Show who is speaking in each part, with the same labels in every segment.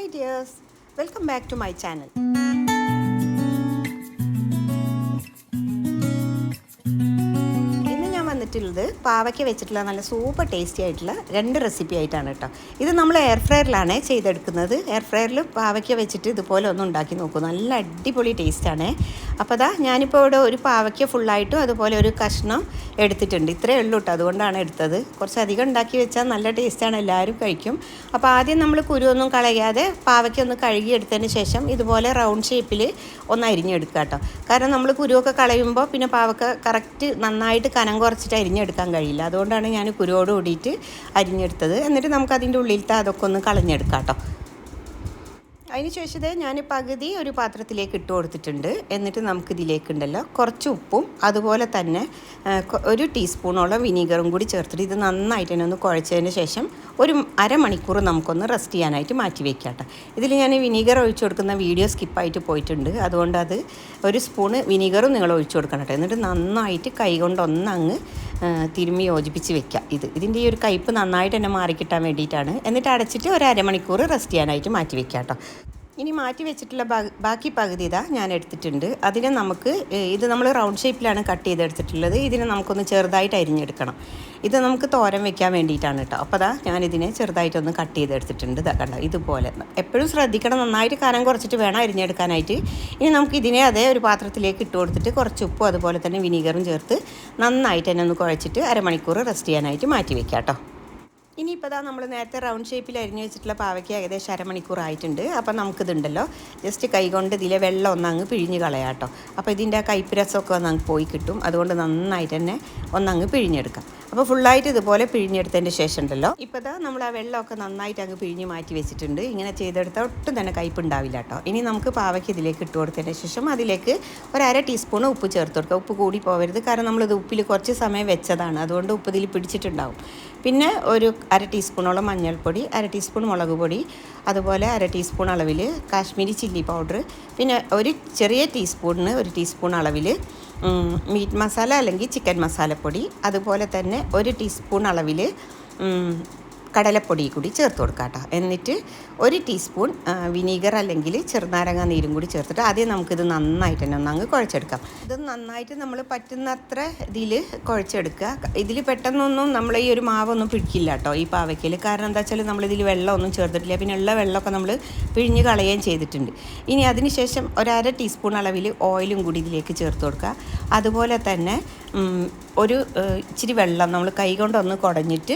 Speaker 1: Hi dears welcome back to my channel ഞാൻ പാവയ്ക്ക് വെച്ചിട്ടുള്ള നല്ല സൂപ്പർ ടേസ്റ്റി ആയിട്ടുള്ള രണ്ട് റെസിപ്പി ആയിട്ടാണ് കേട്ടോ ഇത് നമ്മൾ എയർ ഫ്രയറിലാണ് ചെയ്തെടുക്കുന്നത്. എയർ ഫ്രയറിൽ പാവയ്ക്ക വെച്ചിട്ട് ഇതുപോലെ ഒന്ന് ഉണ്ടാക്കി നോക്കും. നല്ല അടിപൊളി ടേസ്റ്റാണ് അപ്പോൾ അതാ ഞാനിപ്പോൾ ഇവിടെ ഒരു പാവയ്ക്ക ഫുള്ളായിട്ടും അതുപോലെ ഒരു കഷ്ണം എടുത്തിട്ടുണ്ട്. ഇത്രയേ ഉള്ളൂ കേട്ടോ അതുകൊണ്ടാണ് എടുത്തത്. കുറച്ച് അധികം ഉണ്ടാക്കി വെച്ചാൽ നല്ല ടേസ്റ്റാണ് എല്ലാവരും കഴിക്കും. അപ്പോൾ ആദ്യം നമ്മൾ കുരുവൊന്നും കളയാതെ പാവയ്ക്ക ഒന്ന് കഴുകിയെടുത്തതിന് ശേഷം ഇതുപോലെ റൗണ്ട് ഷേപ്പിൽ ഒന്ന് അരിഞ്ഞെടുക്കുക കേട്ടോ കാരണം നമ്മൾ കുരുവൊക്കെ കളയുമ്പോൾ പിന്നെ പാവക്ക കറക്റ്റ് നന്നായിട്ട് കനം കുറച്ചിട്ട് അരിഞ്ഞെടുക്കാൻ കഴിയില്ല. അതുകൊണ്ടാണ് ഞാൻ കുരുവോട് കൂടിയിട്ട് അരിഞ്ഞെടുത്തത്. എന്നിട്ട് നമുക്ക് അതിന്റെ ഉള്ളിലത്തെ അതൊക്കെ ഒന്ന് കളഞ്ഞെടുക്കാം കേട്ടോ. അതിന് ശേഷം ഞാൻ പകുതി ഒരു പാത്രത്തിലേക്ക് ഇട്ട് കൊടുത്തിട്ടുണ്ട്. എന്നിട്ട് നമുക്ക് ഇതിലേക്കുണ്ടല്ലോ കുറച്ച് ഉപ്പും അതുപോലെ തന്നെ ഒരു ടീസ്പൂണോളം വിനീഗറും കൂടി ചേർത്തിട്ട് ഇത് നന്നായിട്ട് തന്നെ ഒന്ന് കുഴച്ചതിന് ശേഷം ഒരു അരമണിക്കൂർ നമുക്കൊന്ന് റെസ്റ്റ് ചെയ്യാനായിട്ട് മാറ്റി വെക്കാം കേട്ടോ. ഇതിൽ ഞാൻ വിനീഗർ ഒഴിച്ചു കൊടുക്കുന്ന വീഡിയോ സ്കിപ്പായിട്ട് പോയിട്ടുണ്ട്. അതുകൊണ്ട് അത് ഒരു സ്പൂണ് വിനീഗറും നിങ്ങൾ ഒഴിച്ചു കൊടുക്കണം കേട്ടോ. എന്നിട്ട് നന്നായിട്ട് കൈ കൊണ്ട് ഒന്നങ്ങ് ആ, തിരുമ്മി യോജിപ്പിച്ച് വെക്കുക ഇത് ഇതിന്റെ ഈ ഒരു കയ്പ്പ് നന്നായിട്ട് തന്നെ മാറിക്കിട്ടാൻ വേണ്ടിയിട്ടാണ്. എന്നിട്ട് അടച്ചിട്ട് ഒരു അരമണിക്കൂർ റെസ്റ്റ് ചെയ്യാനായിട്ട് മാറ്റി വെക്കാം കേട്ടോ. ഇനി മാറ്റി വെച്ചിട്ടുള്ള ബാക്കി പകുതി ഇതാ ഞാൻ എടുത്തിട്ടുണ്ട്. അതിനെ നമുക്ക് ഇത് നമ്മൾ റൗണ്ട് ഷേപ്പിലാണ് കട്ട് ചെയ്തെടുത്തിട്ടുള്ളത്. ഇതിനെ നമുക്കൊന്ന് ചെറുതായിട്ട് അരിഞ്ഞെടുക്കണം. ഇത് നമുക്ക് തോരൻ വെക്കാൻ വേണ്ടിയിട്ടാണ് കേട്ടോ അപ്പോൾ അതാ ഞാനിതിനെ ചെറുതായിട്ടൊന്ന് കട്ട് ചെയ്തെടുത്തിട്ടുണ്ട്. ഇതാ കണ്ടോ ഇതുപോലെ. എപ്പോഴും ശ്രദ്ധിക്കണം നന്നായിട്ട് കനം കുറച്ചിട്ട് വേണം അരിഞ്ഞെടുക്കാനായിട്ട്. ഇനി നമുക്ക് ഇതിനെ അതേ ഒരു പാത്രത്തിലേക്ക് ഇട്ട് കൊടുത്തിട്ട് കുറച്ച് ഉപ്പും അതുപോലെ തന്നെ വിനീഗറും ചേർത്ത് നന്നായിട്ട് തന്നെ ഒന്ന് കുഴച്ചിട്ട് അരമണിക്കൂർ റെസ്റ്റ് ചെയ്യാനായിട്ട് മാറ്റി വെക്കാം കേട്ടോ ഇനിയിപ്പോൾ ദാ നമ്മൾ നേരത്തെ റൗണ്ട് ഷേപ്പിൽ അരിഞ്ഞു വെച്ചിട്ടുള്ള പാവയ്ക്ക് ഏകദേശം അരമണിക്കൂർ ആയിട്ടുണ്ട്. അപ്പോൾ നമുക്കിതുണ്ടല്ലോ. ജസ്റ്റ് കൈകൊണ്ട് ഇതിലെ വെള്ളം ഒന്ന് അങ്ങ് പിഴിഞ്ഞ് കളയാം കേട്ടോ അപ്പോൾ ഇതിന്റെ ആ കയ്പ്പ് ഒന്ന് അങ്ങ് പോയി കിട്ടും. അതുകൊണ്ട് നന്നായിട്ട് തന്നെ ഒന്നങ്ങ് പിഴിഞ്ഞെടുക്കാം. അപ്പോൾ ഫുള്ളായിട്ട് ഇതുപോലെ പിഴിഞ്ഞെടുത്തതിന്റെ ശേഷം ഉണ്ടല്ലോ ഇപ്പോൾ ഇതാ നമ്മൾ ആ വെള്ളമൊക്കെ നന്നായിട്ട് അങ്ങ് പിഴിഞ്ഞ് മാറ്റി വെച്ചിട്ടുണ്ട്. ഇങ്ങനെ ചെയ്തെടുത്താൽ ഒട്ടും തന്നെ കയ്പ്പ് ഉണ്ടാവില്ല കേട്ടോ. ഇനി നമുക്ക് പാവയ്ക്ക് ഇതിലേക്ക് ഇട്ട് കൊടുത്തതിന് ശേഷം അതിലേക്ക് ഒരു അര ടീസ്പൂൺ ഉപ്പ് ചേർത്ത് കൊടുക്കുക. ഉപ്പ് കൂടി പോകരുത് കാരണം നമ്മളിത് ഉപ്പിൽ കുറച്ച് സമയം വെച്ചതാണ്. അതുകൊണ്ട് ഉപ്പ് ഇതിൽ പിടിച്ചിട്ടുണ്ടാവും. പിന്നെ ഒരു അര ടീസ്പൂണോളം മഞ്ഞൾപ്പൊടി അര ടീസ്പൂൺ മുളക് പൊടി അതുപോലെ അര ടീസ്പൂൺ അളവിൽ കാശ്മീരി ചില്ലി പൗഡർ പിന്നെ ഒരു ചെറിയ ടീസ്പൂണിന് ഒരു ടീസ്പൂൺ അളവിൽ മീറ്റ് മസാല അല്ലെങ്കിൽ ചിക്കൻ മസാലപ്പൊടി. അതുപോലെ തന്നെ ഒരു ടീസ്പൂൺ അളവിൽ കടലപ്പൊടി കൂടി ചേർത്ത് കൊടുക്കുക കേട്ടോ. എന്നിട്ട് ഒരു ടീസ്പൂൺ വിനീഗർ അല്ലെങ്കിൽ ചെറുനാരങ്ങ നീരും കൂടി ചേർത്തിട്ട് ആദ്യം നമുക്കിത് നന്നായിട്ട് തന്നെ ഒന്നങ്ങ് കുഴച്ചെടുക്കാം. ഇത് നന്നായിട്ട് നമ്മൾ പറ്റുന്നത്ര ഇതിൽ കുഴച്ചെടുക്കുക. ഇതിൽ പെട്ടെന്നൊന്നും നമ്മൾ ഈ ഒരു മാവൊന്നും പിടിക്കില്ല കേട്ടോ ഈ പാവയ്ക്കൽ കാരണം എന്താ വെച്ചാൽ നമ്മളിതിൽ വെള്ളമൊന്നും ചേർത്തിട്ടില്ല. പിന്നെ ഉള്ള വെള്ളമൊക്കെ നമ്മൾ പിഴിഞ്ഞ് കളയുകയും ചെയ്തിട്ടുണ്ട്. ഇനി അതിനുശേഷം ഒരര ടീസ്പൂൺ അളവിൽ ഓയിലും കൂടി ഇതിലേക്ക് ചേർത്ത് കൊടുക്കുക. അതുപോലെ തന്നെ ഒരു ഇച്ചിരി വെള്ളം നമ്മൾ കൈ കൊണ്ടൊന്ന് കുടഞ്ഞിട്ട്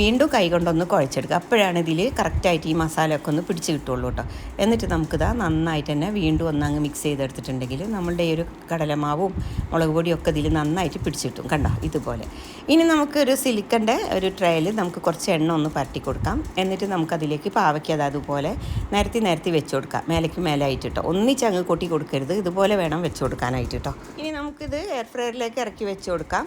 Speaker 1: വീണ്ടും കൈ കൊണ്ടൊന്ന് കുഴച്ചെടുക്കുക. അപ്പോഴാണ് ഇതിൽ കറക്റ്റായിട്ട് ഈ മസാലയൊക്കെ ഒന്ന് പിടിച്ച് കിട്ടുള്ളൂ കേട്ടോ. എന്നിട്ട് നമുക്കിതാ നന്നായിട്ട് തന്നെ വീണ്ടും ഒന്ന് അങ്ങ് മിക്സ് ചെയ്തെടുത്തിട്ടുണ്ടെങ്കിൽ നമ്മളുടെ ഈ ഒരു കടലമാവും മുളക് പൊടിയും ഒക്കെ ഇതിൽ നന്നായിട്ട് പിടിച്ച് കിട്ടും കണ്ടോ? ഇതുപോലെ. ഇനി നമുക്ക് ഒരു സിലിക്കന്റെ ഒരു ട്രയൽ നമുക്ക് കുറച്ച് എണ്ണ ഒന്ന് പരട്ടി കൊടുക്കാം. എന്നിട്ട് നമുക്കതിലേക്ക് പാവയ്ക്കത് അതുപോലെ നിരത്തി നിരത്തി വെച്ച് കൊടുക്കാം. മേലേക്ക് മേലായിട്ട് കേട്ടോ. ഒന്നിച്ച് അങ്ങ് കൊട്ടി കൊടുക്കരുത്. ഇതുപോലെ വേണം വെച്ച് കൊടുക്കാനായിട്ട് കേട്ടോ. ഇനി നമുക്കിത് എയർ ഫ്രയറിലേക്ക് ഇറക്കി വെച്ച് കൊടുക്കാം.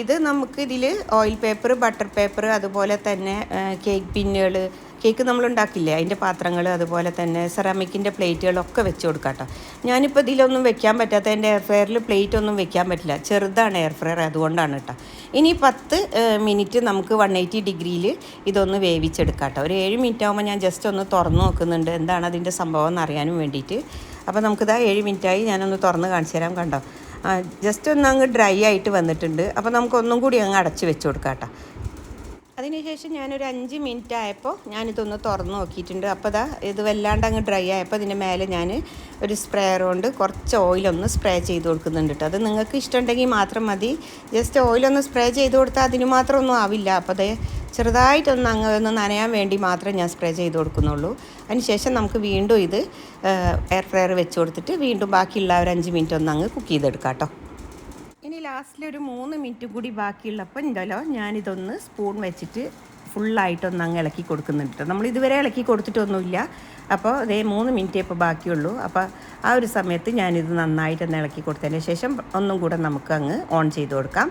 Speaker 1: ഇത് നമുക്ക് ഇതിൽ ഓയിൽ പേപ്പർ ബട്ടർ പേപ്പർ അതുപോലെ തന്നെ കേക്ക് പിന്നുകൾ കേക്ക് നമ്മൾ ഉണ്ടാക്കില്ലേ? അതിന്റെ പാത്രങ്ങൾ അതുപോലെ തന്നെ സെറാമിക്കിന്റെ പ്ലേറ്റുകളൊക്കെ വെച്ച് കൊടുക്കാം കേട്ടോ. ഞാനിപ്പോൾ ഇതിലൊന്നും വെക്കാൻ പറ്റാത്ത എന്റെ എയർ ഫ്രയറിൽ പ്ലേറ്റ് ഒന്നും വെക്കാൻ പറ്റില്ല. ചെറുതാണ് എയർ ഫ്രയർ അതുകൊണ്ടാണ് കേട്ടോ. ഇനി പത്ത് മിനിറ്റ് നമുക്ക് വൺ എയ്റ്റി ഡിഗ്രിയിൽ ഇതൊന്ന് വേവിച്ചെടുക്കാം കേട്ടോ. ഒരു ഏഴ് മിനിറ്റ് ആകുമ്പോൾ ഞാൻ ജസ്റ്റ് ഒന്ന് തുറന്ന് നോക്കുന്നുണ്ട്. എന്താണ് അതിന്റെ സംഭവം എന്ന് അറിയാനും വേണ്ടിയിട്ട്. അപ്പോൾ നമുക്കിതാ ഏഴ് മിനിറ്റായി ഞാനൊന്ന് തുറന്ന് കാണിച്ചു തരാം കണ്ടോ? ജസ്റ്റ് ഒന്ന് അങ്ങ് ഡ്രൈ ആയിട്ട് വന്നിട്ടുണ്ട്. അപ്പോൾ നമുക്ക് ഒന്നും കൂടി അങ്ങ് അടച്ച് വെച്ച് കൊടുക്കാം കേട്ടോ അതിനുശേഷം ഞാനൊരു അഞ്ച് മിനിറ്റ് ആയപ്പോൾ ഞാനിതൊന്ന് തുറന്ന് നോക്കിയിട്ടുണ്ട്. അപ്പോൾ ദാ ഇത് വല്ലാണ്ട് അങ്ങ് ഡ്രൈ ആയപ്പോൾ ഇതിന്റെ മേലെ ഞാൻ ഒരു സ്പ്രേയർ കൊണ്ട് കുറച്ച് ഓയിലൊന്ന് സ്പ്രേ ചെയ്ത് കൊടുക്കുന്നുണ്ട് കേട്ടോ അത് നിങ്ങൾക്ക് ഇഷ്ടമുണ്ടെങ്കിൽ മാത്രം മതി. ജസ്റ്റ് ഓയിലൊന്ന് സ്പ്രേ ചെയ്ത് കൊടുത്താൽ അതിന് മാത്രമൊന്നും ആവില്ല. അപ്പോൾ അത് ചെറുതായിട്ടൊന്ന് അങ്ങ് ഒന്ന് നനയാൻ വേണ്ടി മാത്രമേ ഞാൻ സ്പ്രേ ചെയ്ത് കൊടുക്കുന്നുള്ളൂ. അതിനുശേഷം നമുക്ക് വീണ്ടും ഇത് എയർ ഫ്രയർ വെച്ച് കൊടുത്തിട്ട് വീണ്ടും ബാക്കിയുള്ള ഒരു അഞ്ച് മിനിറ്റ് ഒന്ന് അങ്ങ് കുക്ക് ചെയ്തെടുക്കാം കേട്ടോ. ഇനി ലാസ്റ്റിൽ ഒരു മൂന്ന് മിനിറ്റ് കൂടി ബാക്കിയുള്ളപ്പോൾ ഉണ്ടല്ലോ ഞാനിതൊന്ന് സ്പൂൺ വെച്ചിട്ട് ഫുള്ളായിട്ടൊന്ന് അങ്ങ് ഇളക്കി കൊടുക്കുന്നുണ്ട് നമ്മൾ ഇതുവരെ ഇളക്കി കൊടുത്തിട്ടൊന്നുമില്ല. അപ്പോൾ അതേ മൂന്ന് മിനിറ്റേ ഇപ്പോൾ ബാക്കിയുള്ളൂ. അപ്പോൾ ആ ഒരു സമയത്ത് ഞാനിത് നന്നായിട്ടൊന്ന് ഇളക്കി കൊടുത്തതിന് ശേഷം ഒന്നും കൂടെ നമുക്ക് അങ്ങ് ഓൺ ചെയ്ത് കൊടുക്കാം.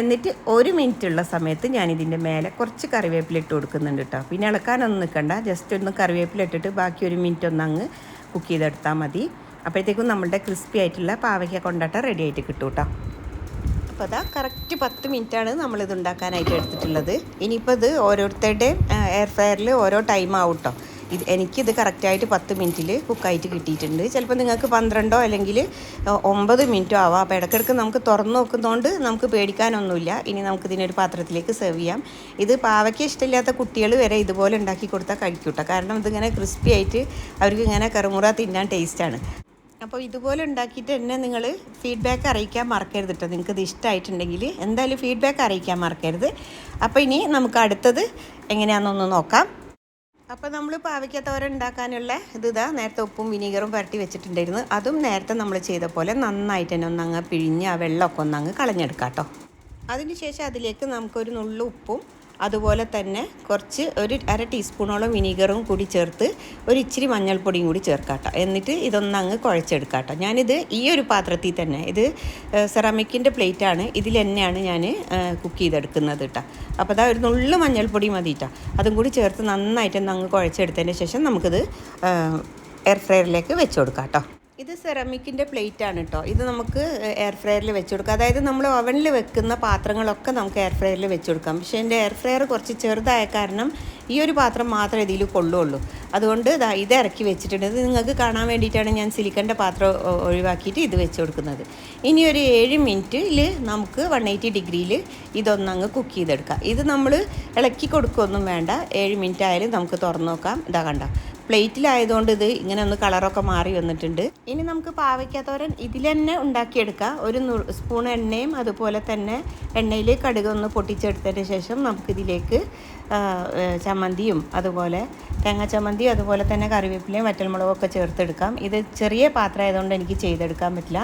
Speaker 1: എന്നിട്ട് ഒരു മിനിറ്റ് ഉള്ള സമയത്ത് ഞാൻ ഞാനിതിന്റെ മേലെ കുറച്ച് കറിവേപ്പില ഇട്ട് കൊടുക്കുന്നുണ്ട് കേട്ടോ പിന്നെ ഇളക്കാനൊന്നും നിൽക്കണ്ട. ജസ്റ്റ് ഒന്ന് കറിവേപ്പില ഇട്ടിട്ട് ബാക്കി ഒരു മിനിറ്റ് ഒന്ന് അങ്ങ് കുക്ക് ചെയ്തെടുത്താൽ മതി. അപ്പോഴത്തേക്കും നമ്മളുടെ ക്രിസ്പി ആയിട്ടുള്ള പാവയ്ക്ക കൊണ്ടാട്ടം റെഡി ആയിട്ട് കിട്ടും കേട്ടോ അപ്പോൾ അതാ കറക്റ്റ് പത്ത് മിനിറ്റാണ് നമ്മളിത് ഉണ്ടാക്കാനായിട്ട് എടുത്തിട്ടുള്ളത്. ഇനിയിപ്പോൾ ഇത് ഓരോരുത്തരുടെയും എയർ ഫ്രയറിൽ ഓരോ ടൈം ആവും കേട്ടോ ഇത് എനിക്കിത് കറക്റ്റായിട്ട് പത്ത് മിനിറ്റിൽ കുക്കായിട്ട് കിട്ടിയിട്ടുണ്ട്. ചിലപ്പോൾ നിങ്ങൾക്ക് പന്ത്രണ്ടോ അല്ലെങ്കിൽ ഒമ്പത് മിനിറ്റോ ആവാം. അപ്പോൾ ഇടയ്ക്കിടയ്ക്ക് നമുക്ക് തുറന്നു നോക്കുന്നതുകൊണ്ട് നമുക്ക് പേടിക്കാനൊന്നുമില്ല. ഇനി നമുക്ക് ഇതിനൊരു പാത്രത്തിലേക്ക് സെർവ് ചെയ്യാം. ഇത് പാവയ്ക്ക് ഇഷ്ടമില്ലാത്ത കുട്ടികൾ വരെ ഇതുപോലെ ഉണ്ടാക്കി കൊടുത്താൽ കഴിക്കൂട്ടോ. കാരണം ഇതിങ്ങനെ ക്രിസ്പി ആയിട്ട് അവർക്ക് ഇങ്ങനെ കറുമുറ തിന്നാൻ ടേസ്റ്റാണ് അപ്പോൾ ഇതുപോലെ ഉണ്ടാക്കിയിട്ട് എന്നെ നിങ്ങൾ ഫീഡ്ബാക്ക് അറിയിക്കാൻ മറക്കരുത് കേട്ടോ നിങ്ങൾക്ക് ഇത് ഇഷ്ടമായിട്ടുണ്ടെങ്കിൽ എന്തായാലും ഫീഡ്ബാക്ക് അറിയിക്കാൻ മറക്കരുത്. അപ്പോൾ ഇനി നമുക്ക് അടുത്തത് എങ്ങനെയാണെന്നൊന്ന് നോക്കാം. അപ്പോൾ നമ്മൾ പാവയ്ക്കത്തോരൻ ഉണ്ടാക്കാനുള്ള ഇത് ഇതാ നേരത്തെ ഉപ്പും വിനീഗറും പുരട്ടി വെച്ചിട്ടുണ്ടായിരുന്നു. അതും നേരത്തെ നമ്മൾ ചെയ്ത പോലെ നന്നായിട്ട് തന്നെ ഒന്നങ്ങ് പിഴിഞ്ഞ് ആ വെള്ളമൊക്കെ ഒന്നങ്ങ് കളഞ്ഞെടുക്കാം കേട്ടോ അതിനുശേഷം അതിലേക്ക് നമുക്കൊരു നുള്ളു ഉപ്പും അതുപോലെ തന്നെ കുറച്ച് ഒരു അര ടീസ്പൂണോളം വിനീഗറും കൂടി ചേർത്ത് ഒരു ഇച്ചിരി മഞ്ഞൾപ്പൊടിയും കൂടി ചേർക്കാട്ടോ. എന്നിട്ട് ഇതൊന്ന് അങ്ങ് കുഴച്ചെടുക്കാട്ടോ. ഞാനിത് ഈ ഒരു പാത്രത്തിൽ തന്നെ ഇത് സെറാമിക്കിന്റെ പ്ലേറ്റാണ് ഇതിൽ തന്നെയാണ് ഞാൻ കുക്ക് ചെയ്തെടുക്കുന്നത് കേട്ടോ. അപ്പോൾ അതാ ഒരു നുള്ളു മഞ്ഞൾപ്പൊടി മതി കേട്ടോ. അതും കൂടി ചേർത്ത് നന്നായിട്ട് ഒന്ന് അങ്ങ് കുഴച്ചെടുത്തതിന് ശേഷം നമുക്കിത് എയർ ഫ്രയറിലേക്ക് വെച്ച് കൊടുക്കാം കേട്ടോ ഇത് സെറമിക്കിന്റെ ആണ് കേട്ടോ. ഇത് നമുക്ക് എയർ ഫ്രയറിൽ വെച്ച് കൊടുക്കാം. അതായത് നമ്മൾ ഓവനിൽ വെക്കുന്ന പാത്രങ്ങളൊക്കെ നമുക്ക് എയർ ഫ്രയറിൽ വെച്ച് കൊടുക്കാം. പക്ഷേ എന്റെ എയർ ഫ്രയർ കുറച്ച് ചെറുതായ കാരണം ഈ ഒരു പാത്രം മാത്രമേ ഇതിൽ കൊള്ളുള്ളൂ. അതുകൊണ്ട് ഇത് ഇറക്കി വെച്ചിട്ടുണ്ട്. ഇത് നിങ്ങൾക്ക് കാണാൻ വേണ്ടിയിട്ടാണ് ഞാൻ സിലിക്കന്റെ പാത്രം ഒഴിവാക്കിയിട്ട് ഇത് വെച്ച് കൊടുക്കുന്നത്. ഇനി ഒരു ഏഴ് മിനിറ്റിൽ നമുക്ക് വൺ എയ്റ്റി ഡിഗ്രിയിൽ ഇതൊന്നങ്ങ് കുക്ക് ചെയ്തെടുക്കാം. ഇത് നമ്മൾ ഇളക്കി കൊടുക്കുകയൊന്നും വേണ്ട. ഏഴ് മിനിറ്റ് ആയാലും നമുക്ക് തുറന്നു നോക്കാം. ഇതാ കണ്ട. പ്ലേറ്റിലായതുകൊണ്ട് ഇത് ഇങ്ങനെ ഒന്ന് കളറൊക്കെ മാറി വന്നിട്ടുണ്ട്. ഇനി നമുക്ക് പാവയ്ക്കാത്തോരൻ ഇതിൽ തന്നെ ഉണ്ടാക്കിയെടുക്കാം. ഒരു സ്പൂൺ എണ്ണയും അതുപോലെ തന്നെ എണ്ണയിൽ കടുക് ഒന്ന് പൊട്ടിച്ചെടുത്തതിന് ശേഷം നമുക്കിതിലേക്ക് ചമ്മന്തിയും അതുപോലെ തേങ്ങ ചമ്മന്തിയും അതുപോലെ തന്നെ കറിവേപ്പിലയും വറ്റൽമുളകും ഒക്കെ ചേർത്തെടുക്കാം. ഇത് ചെറിയ പാത്രം ആയതുകൊണ്ട് എനിക്ക് ചെയ്തെടുക്കാൻ പറ്റില്ല.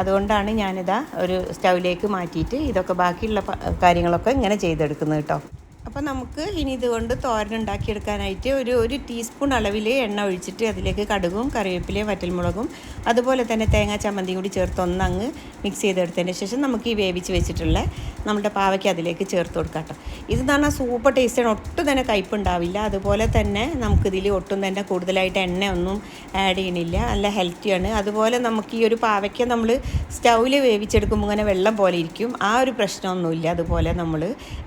Speaker 1: അതുകൊണ്ടാണ് ഞാനിതാ ഒരു സ്റ്റൗവിലേക്ക് മാറ്റിയിട്ട് ഇതൊക്കെ ബാക്കിയുള്ള കാര്യങ്ങളൊക്കെ ഇങ്ങനെ ചെയ്തെടുക്കുന്നത് കേട്ടോ. അപ്പോൾ നമുക്ക് ഇനി ഇതുകൊണ്ട് തോരൻ ഉണ്ടാക്കിയെടുക്കാനായിട്ട് ഒരു ഒരു ടീസ്പൂൺ അളവിൽ എണ്ണ ഒഴിച്ചിട്ട് അതിലേക്ക് കടുകും കറിവേപ്പിലയും വറ്റൽമുളകും അതുപോലെ തന്നെ തേങ്ങാ ചമ്മന്തിയും കൂടി ചേർത്ത് ഒന്നങ്ങ് മിക്സ് ചെയ്തെടുത്തതിന് ശേഷം നമുക്ക് ഈ വേവിച്ച് വെച്ചിട്ടുള്ള നമ്മുടെ പാവയ്ക്ക് അതിലേക്ക് ചേർത്ത് കൊടുക്കാം കേട്ടോ. ഇത് പറഞ്ഞാൽ സൂപ്പർ ടേസ്റ്റാണ് ഒട്ടും തന്നെ കയ്പുണ്ടാവില്ല അതുപോലെ തന്നെ നമുക്കിതിൽ ഒട്ടും തന്നെ കൂടുതലായിട്ട് എണ്ണ ഒന്നും ആഡ് ചെയ്യണില്ല നല്ല ഹെൽത്തിയാണ് അതുപോലെ നമുക്ക് ഈ ഒരു പാവയ്ക്ക നമ്മൾ സ്റ്റൗവിൽ വേവിച്ചെടുക്കുമ്പോൾ ഇങ്ങനെ വെള്ളം പോലെ ഇരിക്കും. ആ ഒരു പ്രശ്നമൊന്നുമില്ല. അതുപോലെ നമ്മൾ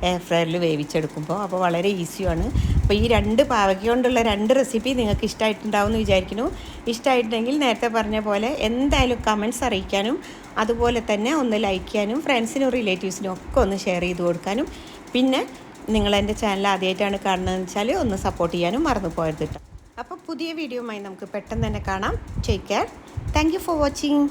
Speaker 1: എയർ ഫ്രയറിൽ വേവിച്ചെടുക്കുമ്പോൾ അപ്പോൾ വളരെ ഈസിയാണ് അപ്പോൾ ഈ രണ്ട് പാവയ്ക്ക കൊണ്ടുള്ള രണ്ട് റെസിപ്പി നിങ്ങൾക്ക് ഇഷ്ടമായിട്ടുണ്ടാവും എന്ന് വിചാരിക്കുന്നു. ഇഷ്ടമായിട്ടുണ്ടെങ്കിൽ നേരത്തെ പറഞ്ഞ പോലെ എന്തായാലും കമൻസ് അറിയിക്കാനും അതുപോലെ തന്നെ ഒന്ന് ലൈക്ക് ചെയ്യാനും ഫ്രണ്ട്സിനും റിലേറ്റീവ്സിനും ഒക്കെ ഒന്ന് ഷെയർ ചെയ്ത് കൊടുക്കാനും. പിന്നെ നിങ്ങൾ എന്റെ ചാനൽ ആദ്യമായിട്ടാണ് കാണുന്നതെന്ന് വെച്ചാൽ ഒന്ന് സപ്പോർട്ട് ചെയ്യാനും മറന്നു പോയത് അപ്പോൾ പുതിയ വീഡിയോയുമായി നമുക്ക് പെട്ടെന്ന് തന്നെ കാണാം. Take care thank for watching